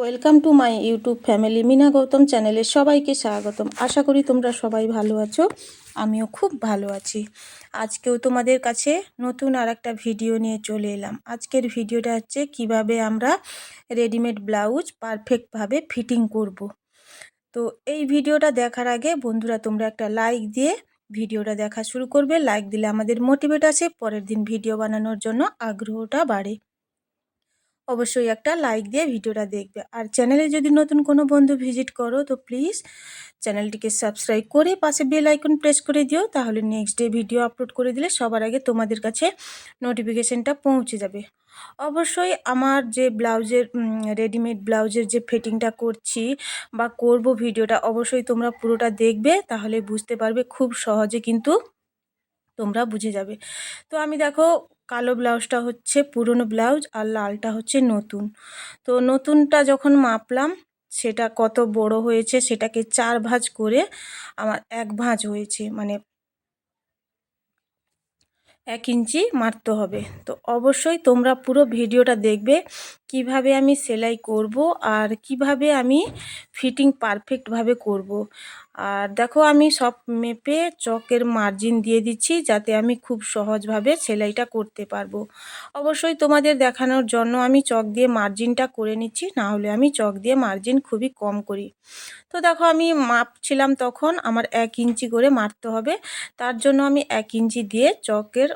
Welcome to my YouTube family Meena Gautam চ্যানেলে সবাইকে স্বাগতম। আশা করি তোমরা সবাই ভালো আছো, আমিও খুব ভালো আছি। আজকেও তোমাদের কাছে নতুন আর একটা ভিডিও নিয়ে চলে এলাম। আজকের ভিডিওটা হচ্ছে কীভাবে আমরা রেডিমেড ব্লাউজ পারফেক্টভাবে ফিটিং করব। তো এই ভিডিওটা দেখার আগে বন্ধুরা, তোমরা একটা লাইক দিয়ে ভিডিওটা দেখা শুরু করবে। লাইক দিলে আমাদের মোটিভেট আছে পরের দিন ভিডিও বানানোর জন্য আগ্রহটা বাড়ে। অবশ্যই একটা লাইক দিয়ে ভিডিওটা দেখবে। আর চ্যানেলে যদি নতুন কোনো বন্ধু ভিজিট করো, তো প্লিজ চ্যানেলটিকে সাবস্ক্রাইব করে পাশে বেল আইকন প্রেস করে দিও, তাহলে নেক্সট ডে ভিডিও আপলোড করে দিলে সবার আগে তোমাদের কাছে নোটিফিকেশানটা পৌঁছে যাবে। অবশ্যই আমার যে ব্লাউজের রেডিমেড ব্লাউজের যে ফিটিংটা করছি বা করব ভিডিওটা, অবশ্যই তোমরা পুরোটা দেখবে, তাহলে বুঝতে পারবে খুব সহজে কিন্তু তোমরা বুঝে যাবে। তো আমি দেখো কালো ব্লাউজটা হচ্ছে পুরনো ব্লাউজ আর লালটা হচ্ছে নতুন তো নতুনটা যখন মাপলাম, সেটা কত বড় হয়েছে সেটাকে চার ভাঁজ করে আমার এক ভাঁজ হয়েছে মানে এক ইঞ্চি মারতে হবে তো অবশ্যই তোমরা পুরো ভিডিওটা দেখবে, কীভাবে আমি সেলাই করব আর কীভাবে আমি ফিটিং পারফেক্টভাবে করব। আর দেখো আমি সব মেপে চকের মার্জিন দিয়ে দিচ্ছি যাতে আমি খুব সহজভাবে সেলাইটা করতে পারব। অবশ্যই তোমাদের দেখানোর জন্য আমি চক দিয়ে মার্জিনটা করে নিচ্ছি, না হলে আমি চক দিয়ে মার্জিন খুবই কম করি। তো দেখো আমি মাপছিলাম তখন আমার এক ইঞ্চি করে মারতে হবে, তার জন্য আমি এক ইঞ্চি দিয়ে চকের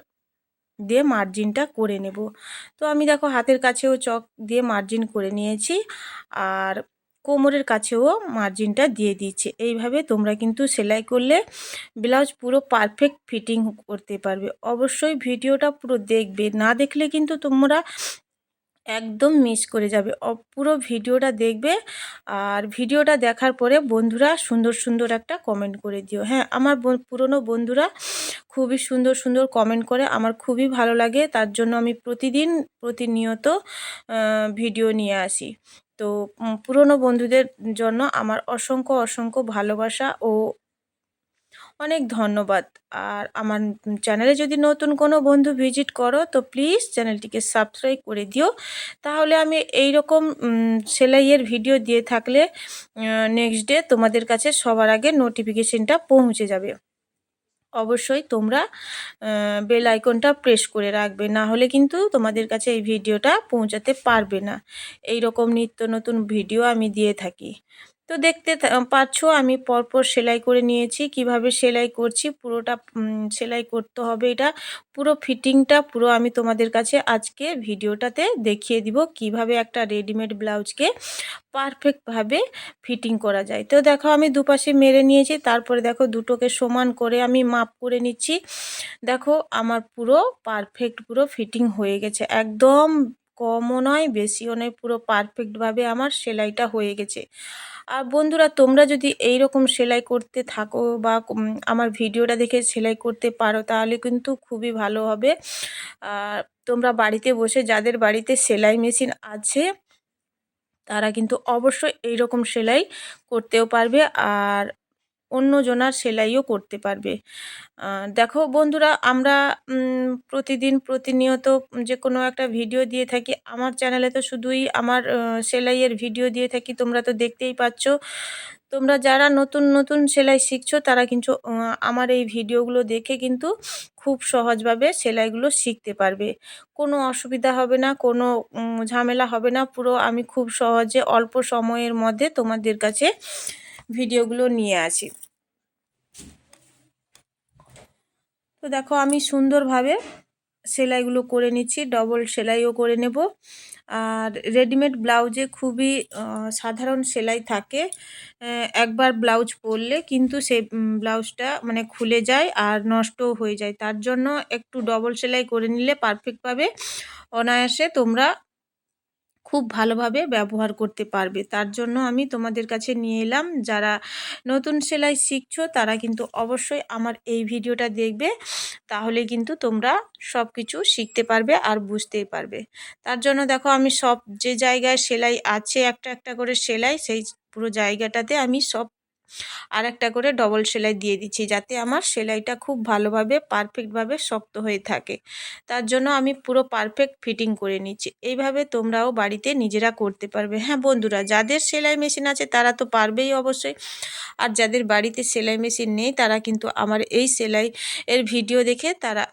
দিয়ে মার্জিনটা করে নেব। তো আমি দেখো হাতের কাছেও চক দিয়ে মার্জিন করে নিয়েছি, আর কোমরের কাছেও মার্জিনটা দিয়ে দিচ্ছে। এইভাবে তোমরা কিন্তু সেলাই করলে ব্লাউজ পুরো পারফেক্ট ফিটিং করতে পারবে। অবশ্যই ভিডিওটা পুরো দেখবে, না দেখলে কিন্তু তোমরা একদম মিস করে যাবে। পুরো ভিডিওটা দেখবে আর ভিডিওটা দেখার পরে বন্ধুরা সুন্দর সুন্দর একটা কমেন্ট করে দিও। হ্যাঁ আমার পুরনো বন্ধুরা খুবই সুন্দর সুন্দর কমেন্ট করে, আমার খুবই ভালো লাগে। তার জন্য আমি প্রতিদিন প্রতিনিয়ত ভিডিও নিয়ে আসি। তো পুরনো বন্ধুদের জন্য আমার অসংখ্য অসংখ্য ভালোবাসা ও অনেক ধন্যবাদ। আর আমার চ্যানেলে যদি নতুন কোনো বন্ধু ভিজিট করো, তো প্লিজ চ্যানেলটিকে সাবস্ক্রাইব করে দিও। তাহলে আমি এই রকম সেলাইয়ের ভিডিও দিয়ে থাকলে নেক্সট ডে তোমাদের কাছে সবার আগে নোটিফিকেশনটা পৌঁছে যাবে। অবশ্যই তোমরা বেল আইকনটা প্রেস করে রাখবে। না হলে কিন্তু তোমাদের কাছে এই ভিডিওটা পৌঁছাতে পারবে না। এই রকম নিত্য নতুন ভিডিও আমি দিয়ে থাকি। তো দেখতে পাচ্ছ আমি পরপর সেলাই করে নিয়েছি। কীভাবে সেলাই করছি, পুরোটা সেলাই করতে হবে এটা। পুরো ফিটিংটা, পুরো আমি তোমাদের কাছে আজকে ভিডিওটাতে দেখিয়ে দিব কীভাবে একটা রেডিমেড ব্লাউজকে পারফেক্টভাবে ফিটিং করা যায়। তো দেখো আমি দুপাশে মেরে নিয়েছি, তারপরে দেখো দুটোকে সমান করে আমি মাপ করে নিচ্ছি। দেখো আমার পুরো পারফেক্ট পুরো ফিটিং হয়ে গেছে, একদম কমও নয়, বেশিও নয়, পুরো পারফেক্টভাবে আমার সেলাইটা হয়ে গেছে। আর বন্ধুরা, তোমরা যদি এই রকম সেলাই করতে থাকো বা আমার ভিডিওটা দেখে সেলাই করতে পারো, তাহলে কিন্তু খুবই ভালো হবে। আর তোমরা বাড়িতে বসে, যাদের বাড়িতে সেলাই মেশিন আছে, তারা কিন্তু অবশ্যই এই রকম সেলাই করতেও পারবে। আর অন্য জনার সেলাইও করতে পারবে। দেখো বন্ধুরা, আমরা প্রতিদিন প্রতিনিয়ত যে কোনো একটা ভিডিও দিয়ে থাকি। আমার চ্যানেলে তো শুধুই আমার সেলাইয়ের ভিডিও দিয়ে থাকি, তোমরা তো দেখতেই পাচ্ছ। তোমরা যারা নতুন নতুন সেলাই শিখছো, তারা কিন্তু আমার এই ভিডিওগুলো দেখে কিন্তু খুব সহজভাবে সেলাইগুলো শিখতে পারবে। কোনো অসুবিধা হবে না, কোনো ঝামেলা হবে না। পুরো আমি খুব সহজে অল্প সময়ের মধ্যে তোমাদের কাছে ভিডিওগুলো নিয়ে আসি। তো দেখো আমি সুন্দরভাবে সেলাইগুলো করে নিচ্ছি ডবল সেলাইও করে নেব। আর রেডিমেড ব্লাউজে খুবই সাধারণ সেলাই থাকে। একবার ব্লাউজ পরলে কিন্তু সেই ব্লাউজটা মানে খুলে যায় আর নষ্টও হয়ে যায়। তার জন্য একটু ডবল সেলাই করে নিলে পারফেক্টভাবে অনায়াসে তোমরা খুব ভালোভাবে ব্যবহার করতে পারবে। তার জন্য আমি তোমাদের কাছে নিয়ে এলাম। যারা নতুন সেলাই শিখছো, তারা কিন্তু অবশ্যই আমার এই ভিডিওটা দেখবে। তাহলে কিন্তু তোমরা সব কিছু শিখতে পারবে আর বুঝতেই পারবে। তার জন্য দেখো, আমি সব যে জায়গায় সেলাই আছে, একটা একটা করে সেলাই, সেই পুরো জায়গাটাতে আমি সব আর একটা করে ডবল সেলাই দিয়ে দিচ্ছি যাতে আমার সেলাইটা খুব ভালোভাবে পারফেক্টভাবে শক্ত হয়ে থাকে। তার জন্য আমি পুরো পারফেক্ট ফিটিং করে নিচ্ছি। এইভাবে তোমরাও বাড়িতে নিজেরা করতে পারবে। হ্যাঁ বন্ধুরা, যাদের সেলাই মেশিন আছে তারা তো পারবেই অবশ্যই। আর যাদের বাড়িতে সেলাই মেশিন নেই তারা কিন্তু আমার এই সেলাই এর ভিডিও দেখে তারা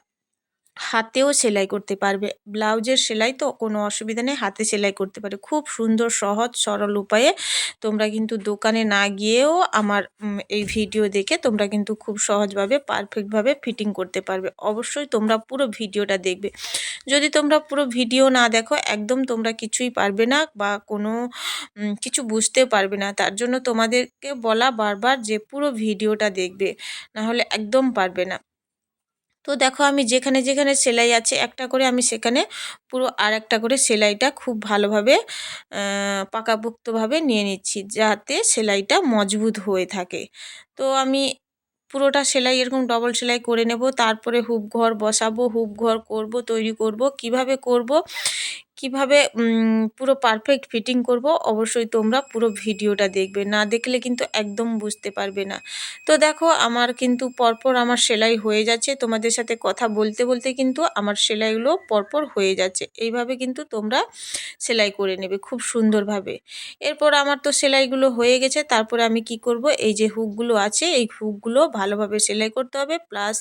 হাতেও সেলাই করতে পারবে। ব্লাউজের সেলাই তো কোনো অসুবিধা নেই, হাতে সেলাই করতে পারে খুব সুন্দর, সহজ, সরল উপায়ে তোমরা কিন্তু দোকানে না গিয়েও আমার এই ভিডিও দেখে তোমরা কিন্তু খুব সহজভাবে, পারফেক্টভাবে ফিটিং করতে পারবে। অবশ্যই তোমরা পুরো ভিডিওটা দেখবে। যদি তোমরা পুরো ভিডিও না দেখো, একদম তোমরা কিছুই পারবে না বা কোনো কিছু বুঝতেও পারবে না। তার জন্য তোমাদেরকে বলা বারবার যে পুরো ভিডিওটা দেখবে না হলে একদম পারবে না। তো দেখো আমি যেখানে যেখানে সেলাই আছে একটা করে আমি সেখানে পুরো আর একটা করে সেলাইটা খুব ভালোভাবে পাকাপোক্তভাবে নিয়ে নিচ্ছি যাতে সেলাইটা মজবুত হয়ে থাকে। তো আমি পুরোটা সেলাই এরকম ডবল সেলাই করে নেব, তারপরে হুপ ঘর বসাবো হুপ ঘর করব, তৈরি করব, কীভাবে করব কীভাবে পুরো পারফেক্ট ফিটিং করব, অবশ্যই তোমরা পুরো ভিডিওটা দেখবে। না দেখলে কিন্তু একদম বুঝতে পারবে না। তো দেখো, আমার কিন্তু পরপর আমার সেলাই হয়ে যাচ্ছে। তোমাদের সাথে কথা বলতে বলতে কিন্তু আমার সেলাইগুলো পরপর হয়ে যাচ্ছে। এইভাবে কিন্তু তোমরা সেলাই করে নেবে খুব সুন্দরভাবে। এরপর আমার তো সেলাইগুলো হয়ে গেছে। তারপরে আমি কি করব? এই যে হুকগুলো আছে, এই হুকগুলো ভালোভাবে সেলাই করতে হবে। প্লাস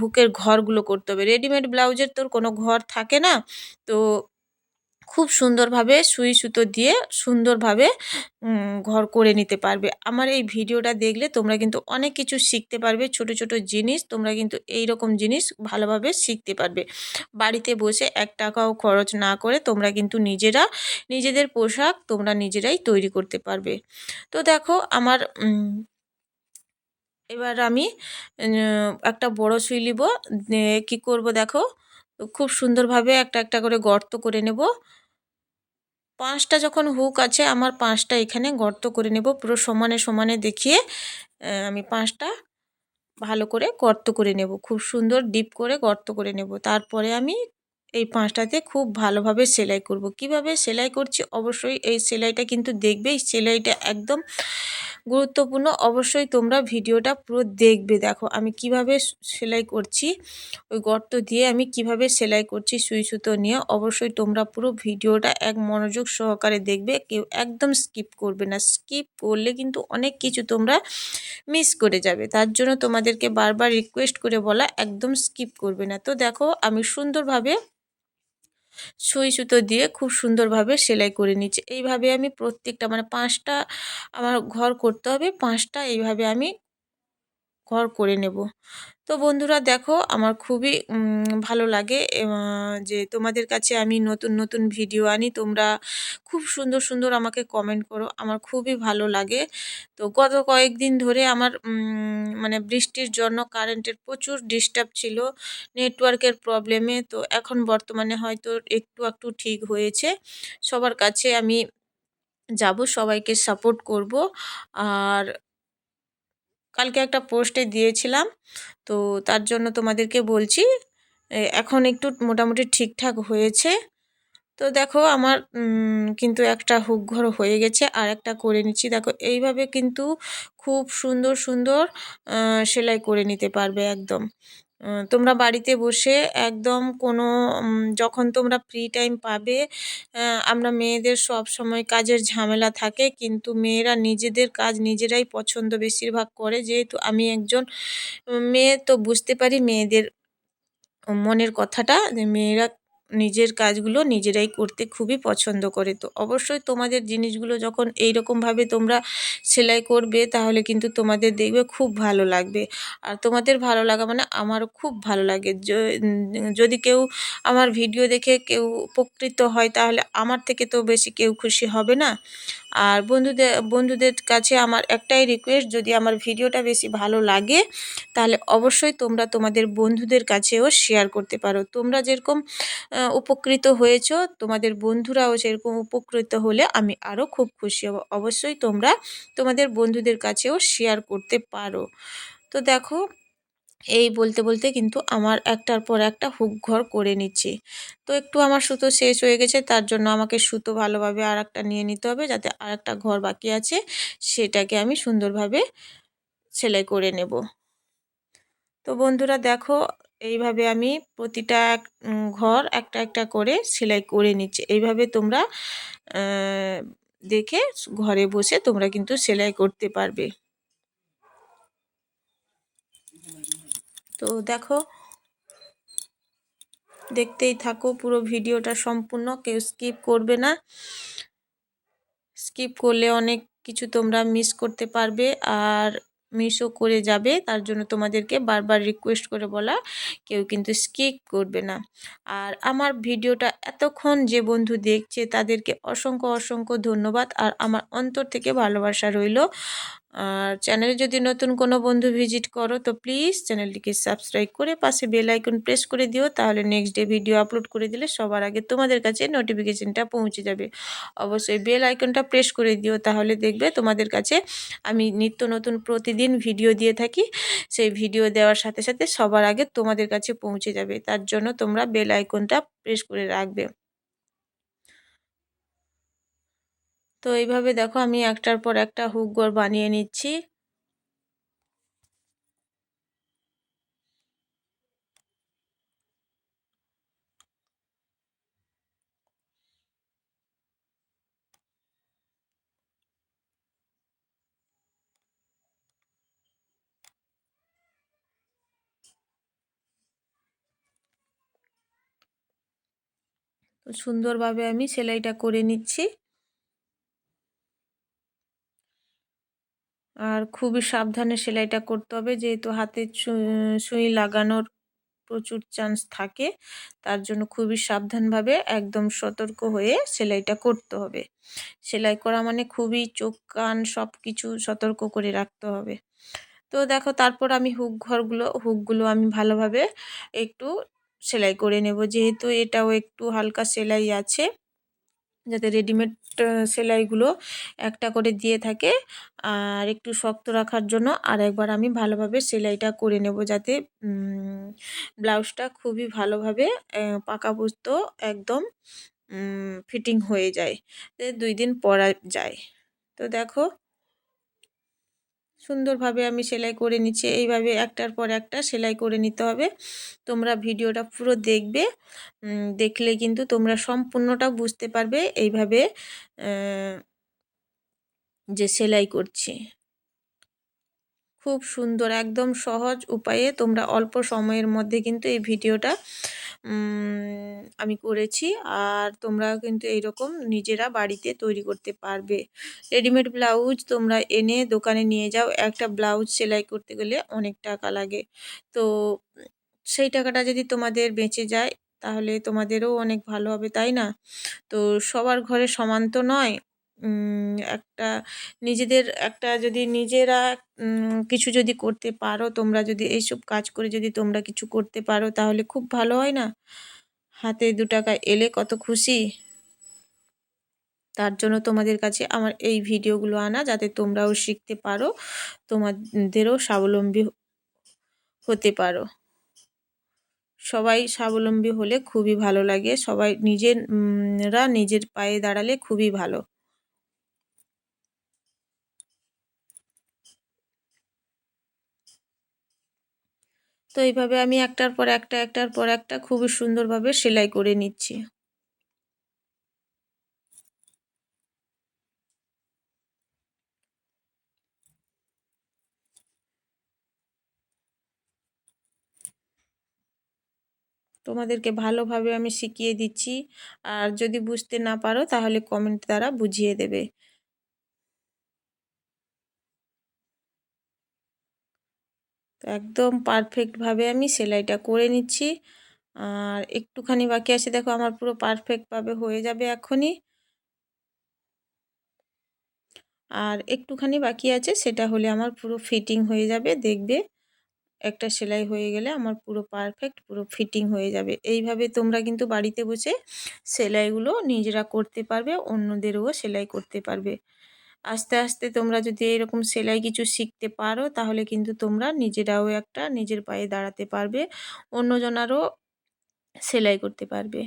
হুকের ঘরগুলো করতে হবে। রেডিমেড ব্লাউজের তোর কোনো ঘর থাকে না? তো খুব সুন্দরভাবে সুই সুতো দিয়ে সুন্দরভাবে ঘর করে নিতে পারবে। আমার এই ভিডিওটা দেখলে তোমরা কিন্তু অনেক কিছু শিখতে পারবে, ছোট ছোট জিনিস তোমরা কিন্তু এই রকম জিনিস ভালোভাবে শিখতে পারবে। বাড়িতে বসে এক টাকাও খরচ না করে তোমরা কিন্তু নিজেরা, নিজেদের পোশাক তোমরা নিজেরাই তৈরি করতে পারবে। তো দেখো আমার এবার আমি একটা বড় সুই নিব কী করব দেখো? খুব সুন্দরভাবে একটা একটা করে গর্ত করে নেব। পাঁচটা যখন হুক আছে, আমার পাঁচটা এখানে গর্ত করে নেব। পুরো সমানে সমানে দেখিয়ে আমি পাঁচটা ভালো করে গর্ত করে নেব। খুব সুন্দর ডিপ করে গর্ত করে নেব। তারপরে আমি এই পাঁচটাতে খুব ভালোভাবে সেলাই করব। কীভাবে সেলাই করছি? অবশ্যই এই সেলাইটা কিন্তু দেখবে। এই সেলাইটা একদম গুরুত্বপূর্ণ। অবশ্যই তোমরা ভিডিওটা পুরো দেখবে। দেখো, আমি কীভাবে সেলাই করছি, ওই গর্ত দিয়ে আমি কীভাবে সেলাই করছি, সুই সুতো নিয়ে অবশ্যই তোমরা পুরো ভিডিওটা এক মনোযোগ সহকারে দেখবে। কেউ একদম স্কিপ করবে না। স্কিপ করলে কিন্তু অনেক কিছু তোমরা মিস করে যাবে। তার জন্য তোমাদেরকে বারবার রিকোয়েস্ট করে বলা, একদম স্কিপ করবে না। তো দেখো, আমি সুন্দরভাবে সুই সুতো দিয়ে খুব সুন্দরভাবে সেলাই করে নিচ্ছি। এইভাবে আমি প্রত্যেকটা মানে পাঁচটা আমার ঘর করতে হবে, পাঁচটা এইভাবে আমি ঘর করে নেব। তো বন্ধুরা দেখো, আমার খুবই ভালো লাগে যে তোমাদের কাছে আমি নতুন নতুন ভিডিও আনি, তোমরা খুব সুন্দর সুন্দর আমাকে কমেন্ট করো, আমার খুবই ভালো লাগে। তো গত কয়েকদিন ধরে আমার মানে বৃষ্টির জন্য কারেন্টের প্রচুর ডিস্টার্ব ছিল নেটওয়ার্কের প্রবলেমে তো এখন বর্তমানে হয়তো একটু একটু ঠিক হয়েছে। সবার কাছে আমি যাব, সবাইকে সাপোর্ট করব, আর কালকে একটা পোস্টে দিয়েছিলাম। তো তার জন্য তোমাদেরকে বলছি এখন একটু মোটামুটি ঠিকঠাক হয়েছে। তো দেখো আমার কিন্তু একটা হুক ঘর হয়ে গেছে, আর একটা করে নিচ্ছি। দেখো এইভাবে কিন্তু খুব সুন্দর সুন্দর সেলাই করে নিতে পারবে একদম। তোমরা বাড়িতে বসে একদম কোনো যখন তোমরা ফ্রি টাইম পাবে আমরা মেয়েদের সব সময় কাজের ঝামেলা থাকে, কিন্তু মেয়েরা নিজেদের কাজ নিজেরাই পছন্দ বেশিরভাগ করে। যেহেতু আমি একজন মেয়ে, তো বুঝতে পারি মেয়েদের মনের কথাটা যে মেয়েরা নিজের কাজগুলো নিজেরাই করতে খুবই পছন্দ করে তো অবশ্যই তোমাদের জিনিসগুলো যখন এই রকমভাবে তোমরা সেলাই করবে তাহলে কিন্তু তোমাদের দেখবে খুব ভালো লাগবে। আর তোমাদের ভালো লাগা মানে আমারও খুব ভালো লাগে। যদি কেউ আমার ভিডিও দেখে কেউ উপকৃত হয় তাহলে আমার থেকে তো বেশি কেউ খুশি হবে না। আর বন্ধুদের বন্ধুদের কাছে আমার একটাই রিকোয়েস্ট যদি আমার ভিডিওটা বেশি ভালো লাগে তাহলে অবশ্যই তোমরা তোমাদের বন্ধুদের কাছেও শেয়ার করতে পারো। তোমরা যেরকম উপকৃত হয়েছ। তোমাদের বন্ধুরাও সেরকম উপকৃত হলে আমি আরও খুব খুশি হব। অবশ্যই তোমরা তোমাদের বন্ধুদের কাছেও শেয়ার করতে পারো। তো দেখো, এই বলতে বলতে কিন্তু আমার একটার পর একটা হুক ঘর করে নিচ্ছি। তো একটু আমার সুতো শেষ হয়ে গেছে, তার জন্য আমাকে সুতো ভালোভাবে আর একটা নিয়ে নিতে হবে যাতে আর একটা ঘর বাকি আছে, সেটাকে আমি সুন্দরভাবে সেলাই করে নেব। তো বন্ধুরা দেখো এইভাবে আমি প্রতিটা ঘর একটা একটা করে সেলাই করে নিচ্ছি। এইভাবে তোমরা দেখে ঘরে বসে তোমরা কিন্তু সেলাই করতে পারবে। তো দেখো, দেখতেই থাকো পুরো ভিডিওটা সম্পূর্ণ, কেউ স্কিপ করবে না। স্কিপ করলে অনেক কিছু তোমরা মিস করতে পারবে। আর মিসও করে যাবে। তার জন্য তোমাদেরকে বারবার রিকোয়েস্ট করে বলা, কেউ কিন্তু স্কিপ করবে না। আর আমার ভিডিওটা এতক্ষণ যে বন্ধু দেখছে, তাদেরকে অসংখ্য অসংখ্য ধন্যবাদ। আর আমার অন্তর থেকে ভালোবাসা রইল। আর চ্যানেলে যদি নতুন কোনো বন্ধু ভিজিট করো, তো প্লিজ চ্যানেলটিকে সাবস্ক্রাইব করে পাশে বেল আইকন প্রেস করে দিও, তাহলে নেক্সট ডে ভিডিও আপলোড করে দিলে সবার আগে তোমাদের কাছে নোটিফিকেশানটা পৌঁছে যাবে। অবশ্যই বেল আইকনটা প্রেস করে দিও, তাহলে দেখবে তোমাদের কাছে আমি নিত্য নতুন প্রতিদিন ভিডিও দিয়ে থাকি। সেই ভিডিও দেওয়ার সাথে সাথে সবার আগে তোমাদের কাছে পৌঁছে যাবে, তার জন্য তোমরা বেল আইকনটা প্রেস করে রাখবে। তো এইভাবে দেখো আমি একটার পর একটা হুক গড় বানিয়ে নিচ্ছি। সুন্দরভাবে আমি সেলাইটা করে নিচ্ছি। আর খুবই সাবধানে সেলাইটা করতে হবে। যেহেতু হাতে সুই লাগানোর প্রচুর চান্স থাকে, তার জন্য খুবই সাবধানভাবে একদম সতর্ক হয়ে সেলাইটা করতে হবে। সেলাই করা মানে খুবই চোখ, কান সব কিছু সতর্ক করে রাখতে হবে। তো দেখো, তারপর আমি হুক ঘরগুলো হুকগুলো আমি ভালোভাবে একটু সেলাই করে নেব। যেহেতু এটাও একটু হালকা সেলাই আছে যাতে রেডিমেড সেলাইগুলো একটা করে দিয়ে থাকে। আর একটু শক্ত রাখার জন্য আর একবার আমি ভালোভাবে সেলাইটা করে নেব যাতে ব্লাউজটা খুবই ভালোভাবে পাকাপোস্ত একদম ফিটিং হয়ে যায়। দুই দিন পরা যায়। তো দেখো সুন্দরভাবে আমি সেলাই করে নিচ্ছি। এইভাবে একটার পর একটা সেলাই করে নিতে হবে। তোমরা ভিডিওটা পুরো দেখবে। দেখলে কিন্তু তোমরা সম্পূর্ণটা বুঝতে পারবে এইভাবে যে সেলাই করছি। খুব সুন্দর, একদম সহজ উপায়ে তোমরা অল্প সময়ের মধ্যে কিন্তু এই ভিডিওটা আমি করেছি। আর তোমরা কিন্তু এইরকম নিজেরা বাড়িতে তৈরি করতে পারবে। রেডিমেড ব্লাউজ তোমরা এনে দোকানে নিয়ে যাও। একটা ব্লাউজ সেলাই করতে গেলে অনেক টাকা লাগে। তো সেই টাকাটা যদি তোমাদের বেঁচে যায়, তাহলে তোমাদেরও অনেক ভালো হবে, তাই না? তো সবার ঘরে সমান তো নয়। একটা নিজেদের একটা যদি নিজেরা কিছু যদি করতে পারো, তোমরা যদি এইসব কাজ করে যদি তোমরা কিছু করতে পারো, তাহলে খুব ভালো, হয় না? হাতে দু টাকা এলে কত খুশি? তার জন্য তোমাদের কাছে আমার এই ভিডিওগুলো আনা, যাতে তোমরাও শিখতে পারো, তোমাদেরও স্বাবলম্বী হতে পারো। সবাই স্বাবলম্বী হলে খুবই ভালো লাগে, সবাই নিজেরা নিজের পায়ে দাঁড়ালে খুবই ভালো। তো এইভাবে আমি একটার পর একটা, একটার পর একটা খুবই সুন্দরভাবে সেলাই করে নিচ্ছি। তোমাদেরকে ভালোভাবে আমি শিখিয়ে দিচ্ছি। আর যদি বুঝতে না পারো, তাহলে কমেন্ট দ্বারা বুঝিয়ে দেবে। তো একদম পারফেক্টভাবে আমি সেলাইটা করে নিচ্ছি। আর একটুখানি বাকি আছে, দেখো আমার পুরো পারফেক্টভাবে হয়ে যাবে এখনই। আর একটুখানি বাকি আছে, সেটা হলে আমার পুরো ফিটিং হয়ে যাবে, দেখবে। একটা সেলাই হয়ে গেলে আমার পুরো পারফেক্ট পুরো ফিটিং হয়ে যাবে। এইভাবে তোমরা কিন্তু বাড়িতে বসে সেলাইগুলো নিজেরা করতে পারবে, অন্যদেরও সেলাই করতে পারবে। আস্তে আস্তে তোমরা যদি এরকম সেলাই কিছু শিখতে পারো, তাহলে কিন্তু তোমরা নিজেরাও একটা নিজের পায়ে দাঁড়াতে পারবে, অন্যজনারও সেলাই করতে পারবে।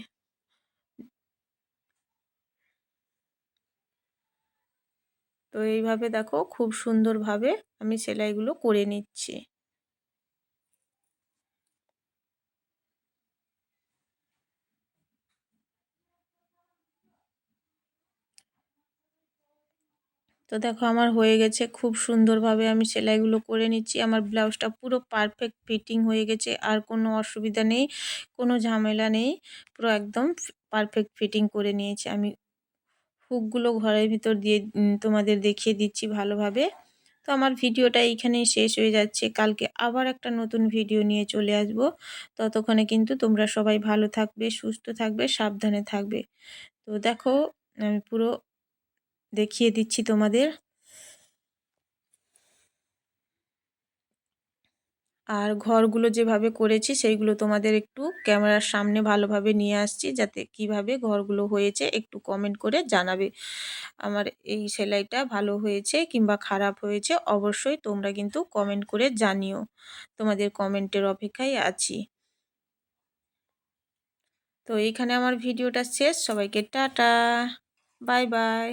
তো এইভাবে দেখো, খুব সুন্দরভাবে আমি সেলাইগুলো করে নিচ্ছি। তো দেখো আমার হয়ে গেছে, খুব সুন্দরভাবে আমি সেলাইগুলো করে নিচ্ছি। আমার ব্লাউজটা পুরো পারফেক্ট ফিটিং হয়ে গেছে, আর কোনো অসুবিধা নেই, কোনো ঝামেলা নেই, পুরো একদম পারফেক্ট ফিটিং করে নিয়েছি। আমি হুকগুলো ঘরের ভিতর দিয়ে তোমাদের দেখিয়ে দিচ্ছি ভালোভাবে। তো আমার ভিডিওটা এইখানেই শেষ হয়ে যাচ্ছে। কালকে আবার একটা নতুন ভিডিও নিয়ে চলে আসব। ততক্ষণে কিন্তু তোমরা সবাই ভালো থাকবে, সুস্থ থাকবে, সাবধানে থাকবে। তো দেখো, আমি পুরো দেখিয়ে দিচ্ছি তোমাদের। আর ঘরগুলো যেভাবে করেছি, সেইগুলো তোমাদের একটু ক্যামেরার সামনে ভালোভাবে নিয়ে আসছি, যাতে কীভাবে ঘরগুলো হয়েছে একটু কমেন্ট করে জানাবে। আমার এই সেলাইটা ভালো হয়েছে কিংবা খারাপ হয়েছে, অবশ্যই তোমরা কিন্তু কমেন্ট করে জানিও। তোমাদের কমেন্টের অপেক্ষায় আছি। তো এইখানে আমার ভিডিওটা শেষ। সবাইকে টাটা। Bye bye.